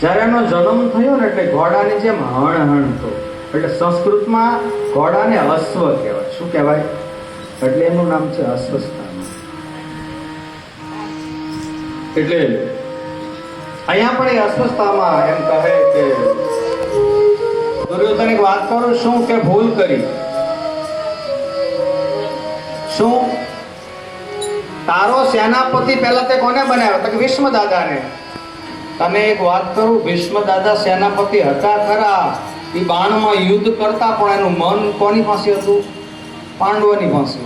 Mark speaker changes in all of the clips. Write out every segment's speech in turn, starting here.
Speaker 1: જ્યારે એનો જન્મ થયો ને એટલે ઘોડાની જેમ હણ હણ તો એટલે સંસ્કૃતમાં ઘોડાને અશ્વ કહેવાય. શું કહેવાય? એટલે એનું નામ છે અશ્વસ્થાન. એટલે અહીંયા પણ એ અસ્વસ્થામાં એમ કહે કે, દુર્યોધન એક વાત કરું, શું કે ભૂલ કરી? શું? તારો સેનાપતિ પહેલા તે કોને બનાવ્યો? તો કે વિષ્ણુ દાદાને તને એક વાત કરું? ભીષ્મ દાદા સેનાપતિ હતા ખરા. એ બાણમાં યુદ્ધ કરતા પણ એનું મન કોની પાસે હતું? પાંડવોની પાસે.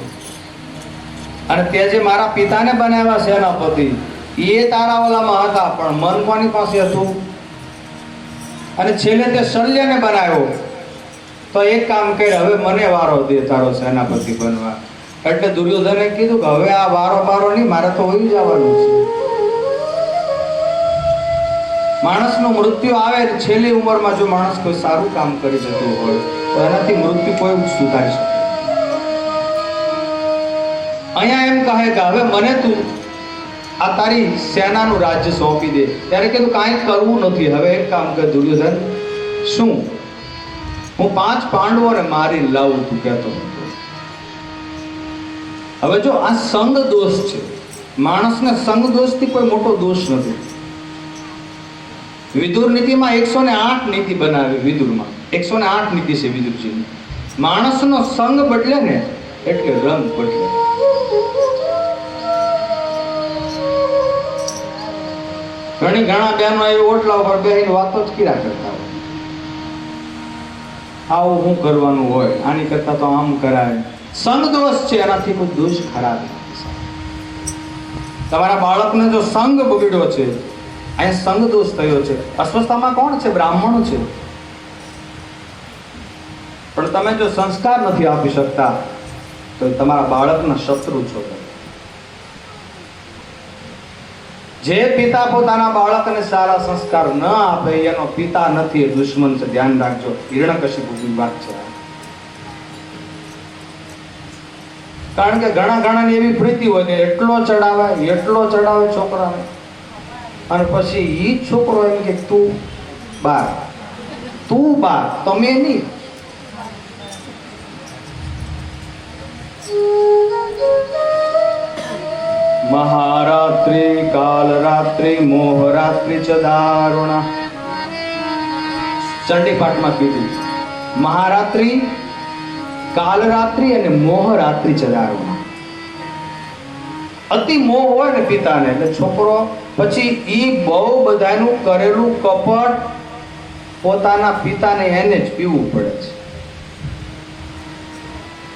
Speaker 1: અને તે જે મારા પિતાને બનાવ્યા સેનાપતિ, એ તારાવાલામાં હતા, પણ મન કોની પાસે હતું? અને છેલ્લે તે શલ્યને બનાવ્યો. તો એક કામ કર, હવે મને વારો દે તારો સેનાપતિ બનવા. એટલે દુર્યોધને કીધું કે હવે આ વારો પારો નહીં, મારે તો હોઈ જવાનું છે. માણસનું મૃત્યુ આવે છેલ્લી ઉંમરમાં જો માણસ કોઈ સારું કામ કરી જતું હોય, તો એનાથી મૃત્યુ કોઈ સુધારી શકે. અહીંયા એમ કહે કે, હવે મને તું આ તારી સેનાનું રાજ્ય સોંપી દે. ત્યારે કીધું કાંઈ કરવું નથી. હવે એક કામ કર, દુર્યોધન. શું? હું પાંચ પાંડવોને મારી લાવું તું, કહેતો હતો. હવે જો આ સંગ દોષ છે, માણસને સંગ દોષથી કોઈ મોટો દોષ નથી. વિદુર નીતિમાં એકસો ને આઠ નીતિ બનાવી વિદુરમાં એકસો ને આઠ નીતિ છે વિદુરજીની માણસનો સંગ બદલે ને એટલે રંગ બદલે. ઘણી ઘણા બહેનો એ ઓટલા ઉપર બેસીને વાતો જ કીરા કરતા હોય. આવું શું કરવાનું હોય? આની કરતા તો આમ કરાય. સંગ દોષ છે, એનાથી કોઈ દોષ ખરાબ તમારા બાળકને જો સંગ બગડ્યો છે અહીંયા સંગ દોષ થયો છે. અસ્વસ્થામાં કોણ છે? બ્રાહ્મણ છે. પણ તમે જો સંસ્કાર નથી આપી શકતા, તો તમારા બાળકના શત્રુ છો. જે પિતા પોતાના બાળકને સારા સંસ્કાર ન આપે, એનો પિતા નથી, એ દુશ્મન છે. ધ્યાન રાખજો. હિરણ્યકશિપુની વાત છે. કારણ કે ઘણા ઘણાની એવી પ્રીતિ હોય કે એટલો ચડાવે એટલો ચડાવે છોકરાને. અને પછી એ છોકરો એમ કે, તું બાર. તું બાર. તમે નહીં. મહારાત્રિ, કાલરાત્રિ, મોહરાત્રિ ચ દારુણા. ચંડીપાઠમાં કીધું. મહારાત્રિ, કાલરાત્રિ અને મોહરાત્રિ ચ દારુણા. અતિ મોહ હોય ને પિતાને. એટલે છોકરો પછી ઈ બહુ બધાનું કરેલું કપટ પોતાના પિતાને એને જ પીવું પડે છે.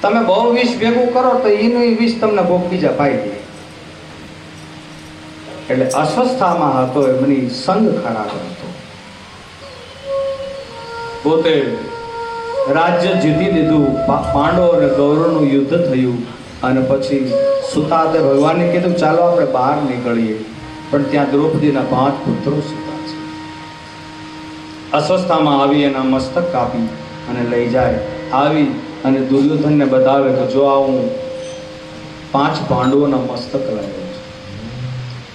Speaker 1: તમે બહુ વિષ ભેગું કરો તો એનું વિષ તમને કોક બીજા પાઈ દે. એટલે અસ્વસ્થામાં હતો એમની સંગ ખરાબ હતો પોતે રાજ્ય જીતી લીધું પાંડવ અને કૌરવનું યુદ્ધ થયું અને પછી સુતાદે ભગવાનને કીધું ચાલો, આપણે બહાર નીકળીએ. પણ ત્યાં દ્રૌપદીના પાંચ પુત્રો સુતા છે. અસ્વસ્થામાં આવી એના મસ્તક કાપી અને લઈ જાય. આવી અને દુર્યોધનને બતાવે કે, જો આ હું પાંચ પાંડવોના મસ્તક લાવ્યો છું.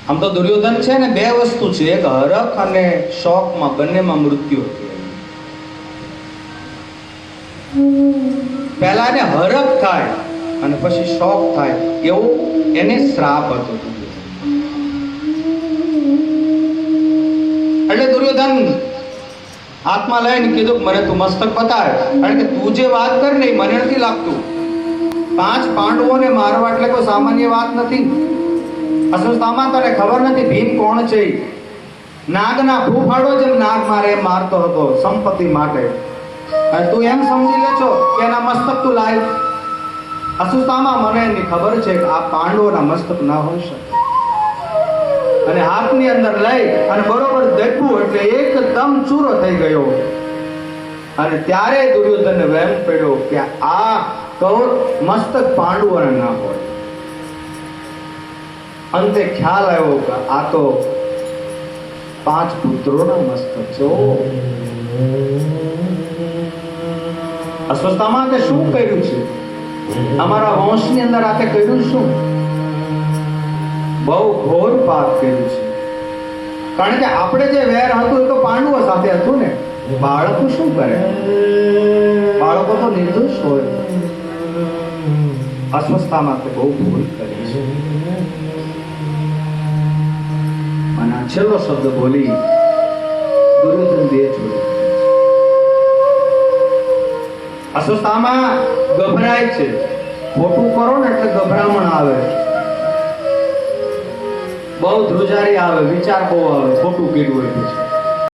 Speaker 1: આમ તો દુર્યોધન છે ને, બે વસ્તુ છે. એક હરખ અને શોકમાં બંનેમાં મૃત્યુ હતી. પહેલા એને હરખ થાય. અને પછી શોખ થાય એવું એને શ્રાપ હતો. એટલે દુર્યોધન હાથમાં લઈને કીધું મને તું મસ્તક બતાવે કારણ કે તું જે વાત કર ને મને નથી લાગતું. પાંચ પાંડવોને મારવા એટલે કોઈ સામાન્ય વાત નથી. અસ્વસ્થામાં તને ખબર નથી ભીમ કોણ છે? નાગના ફૂફાડો જેમ નાગ મારે મારતો હતો સંપત્તિ માટે. તું એમ સમજી લે છો કે એના મસ્તક તું લાય. અસ્વસ્થામાં મને એની ખબર છે કે આ પાંડવોના મસ્તક ના હોઈ શકે. અને હાથની અંદર લઈ અને બરોબર દેખવું એટલે એકદમ ચૂરો થઈ ગયો. અને ત્યારે દુર્યોધનને વહેમ પડ્યો કે આ કૌર મસ્તક પાંડવોને ના હોય. અંતે ખ્યાલ આવ્યો કે આ તો પાંચ પુત્રોના મસ્તક છે. અસ્વસ્થામાં તે શું કર્યું છે? અમારા વંશની અંદર આપે કર્યું શું? બહુ ઘોર પાપ કર્યું છે. કારણ કે આપણે જે વેર હતું એ તો પાંચ સાથે હતું ને. બાળકો શું કરે? બાળકો તો નિર્દોષ હોય. અસ્વસ્થામાં માટે બહુ ભૂલ કરી છે. અને છેલ્લો શબ્દ બોલી દુર્યોધન બે છોડી અસ્વસ્થામાં ગભરાય છે. ખોટું કરો ને એટલે ગભરામણ આવે. બહુ ધ્રુજારી આવે, વિચાર બહુ આવે, ખોટું કીધું પછી.